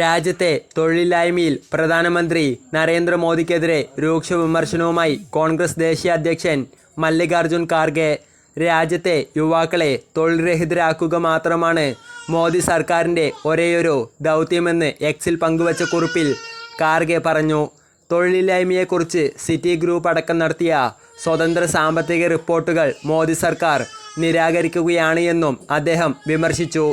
രാജ്യത്തെ തൊഴിലില്ലായ്മയിൽ പ്രധാനമന്ത്രി നരേന്ദ്രമോദിക്കെതിരെ രൂക്ഷ വിമർശനവുമായി കോൺഗ്രസ് ദേശീയ അധ്യക്ഷൻ മല്ലികാർജുൻ ഖാർഗെ. രാജ്യത്തെ യുവാക്കളെ തൊഴിൽരഹിതരാക്കുക മാത്രമാണ് മോദി സർക്കാരിന്റെ ഒരേയൊരു ദൗത്യമെന്ന് എക്സിൽ പങ്കുവച്ച കുറിപ്പിൽ ഖാർഗെ പറഞ്ഞു. തൊഴിലില്ലായ്മയെക്കുറിച്ച് സിറ്റി ഗ്രൂപ്പ് അടക്കം നടത്തിയ സ്വതന്ത്ര സാമ്പത്തിക റിപ്പോർട്ടുകൾ മോദി സർക്കാർ നിരാകരിക്കുകയാണ് എന്നും അദ്ദേഹം വിമർശിച്ചു.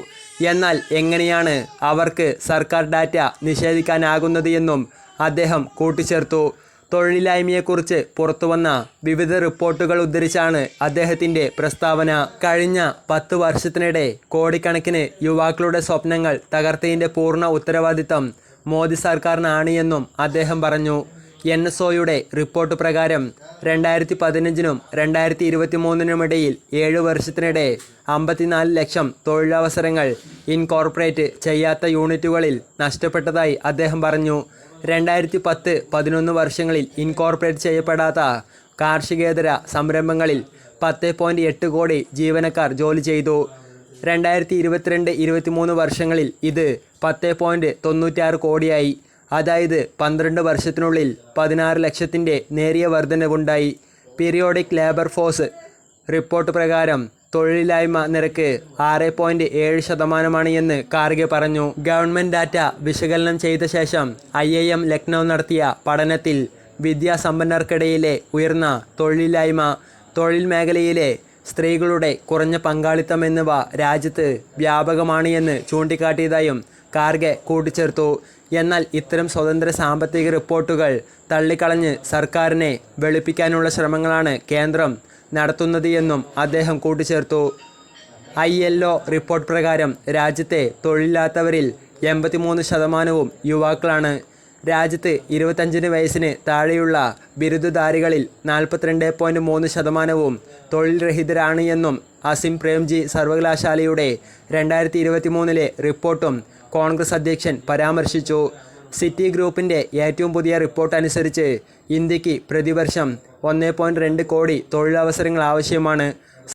എന്നാൽ എങ്ങനെയാണ് അവർക്ക് സർക്കാർ ഡാറ്റ നിഷേധിക്കാനാകുന്നത് എന്നും അദ്ദേഹം കൂട്ടിച്ചേർത്തു. തൊഴിലില്ലായ്മയെക്കുറിച്ച് പുറത്തുവന്ന വിവിധ റിപ്പോർട്ടുകൾ ഉദ്ധരിച്ചാണ് അദ്ദേഹത്തിന്റെ പ്രസ്താവന. കഴിഞ്ഞ പത്ത് വർഷത്തിനിടെ കോടിക്കണക്കിന് യുവാക്കളുടെ സ്വപ്നങ്ങൾ തകർത്തതിന്റെ പൂർണ ഉത്തരവാദിത്തം മോദി സർക്കാരിനാണ് എന്നും അദ്ദേഹം പറഞ്ഞു. എൻ റിപ്പോർട്ട് പ്രകാരം രണ്ടായിരത്തി പതിനഞ്ചിനും രണ്ടായിരത്തി ഇരുപത്തി മൂന്നിനുമിടയിൽ ഏഴ് വർഷത്തിനിടെ അമ്പത്തിനാല് ലക്ഷം തൊഴിലവസരങ്ങൾ ഇൻകോർപ്പറേറ്റ് ചെയ്യാത്ത യൂണിറ്റുകളിൽ നഷ്ടപ്പെട്ടതായി അദ്ദേഹം പറഞ്ഞു. രണ്ടായിരത്തി പത്ത് പതിനൊന്ന് വർഷങ്ങളിൽ ഇൻകോർപ്പറേറ്റ് ചെയ്യപ്പെടാത്ത കാർഷികേതര സംരംഭങ്ങളിൽ പത്ത് പോയിന്റ് എട്ട് കോടി ജീവനക്കാർ ജോലി ചെയ്തു. രണ്ടായിരത്തി ഇരുപത്തിരണ്ട് ഇരുപത്തിമൂന്ന് വർഷങ്ങളിൽ ഇത് പത്ത് പോയിന്റ് തൊണ്ണൂറ്റാറ് കോടിയായി. അതായത് പന്ത്രണ്ട് വർഷത്തിനുള്ളിൽ പതിനാറ് ലക്ഷത്തിന്റെ നേരിയ വർധനവുണ്ടായി. പീരിയോഡിക് ലേബർ ഫോഴ്സ് റിപ്പോർട്ട് പ്രകാരം തൊഴിലില്ലായ്മ നിരക്ക് ആറ് പോയിന്റ് ഏഴ് ശതമാനമാണ് എന്ന് കാർഗെ പറഞ്ഞു. ഗവൺമെന്റ് ഡാറ്റ വിശകലനം ചെയ്ത ശേഷം ഐ ഐ എം ലക്നൗ നടത്തിയ പഠനത്തിൽ വിദ്യാസമ്പന്നർക്കിടയിലെ ഉയർന്ന തൊഴിലില്ലായ്മ തൊഴിൽ മേഖലയിലെ സ്ത്രീകളുടെ കുറഞ്ഞ പങ്കാളിത്തം എന്നിവ രാജ്യത്ത് വ്യാപകമാണ് എന്ന് ചൂണ്ടിക്കാട്ടിയതായും കാർഗെ കൂട്ടിച്ചേർത്തു. എന്നാൽ ഇത്തരം സ്വതന്ത്ര സാമ്പത്തിക റിപ്പോർട്ടുകൾ തള്ളിക്കളഞ്ഞ് സർക്കാരിനെ വെളുപ്പിക്കാനുള്ള ശ്രമങ്ങളാണ് കേന്ദ്രം നടത്തുന്നത് എന്നും അദ്ദേഹം കൂട്ടിച്ചേർത്തു. ഐ എൽ ഒ റിപ്പോർട്ട് പ്രകാരം രാജ്യത്തെ തൊഴിലില്ലാത്തവരിൽ എൺപത്തിമൂന്ന് ശതമാനവും യുവാക്കളാണ്. രാജ്യത്ത് ഇരുപത്തഞ്ചിന് വയസ്സിന് താഴെയുള്ള ബിരുദധാരികളിൽ നാൽപ്പത്തിരണ്ട് പോയിന്റ് മൂന്ന് ശതമാനവും തൊഴിൽ രഹിതരാണ് എന്നും അസിം പ്രേംജി സർവകലാശാലയുടെ രണ്ടായിരത്തി ഇരുപത്തി മൂന്നിലെ റിപ്പോർട്ടും കോൺഗ്രസ് അധ്യക്ഷൻ പരാമർശിച്ചു. സിറ്റി ഗ്രൂപ്പിന്റെ ഏറ്റവും പുതിയ റിപ്പോർട്ട് അനുസരിച്ച് ഇന്ത്യയ്ക്ക് പ്രതിവർഷം ഒന്ന് കോടി തൊഴിലവസരങ്ങൾ ആവശ്യമാണ്.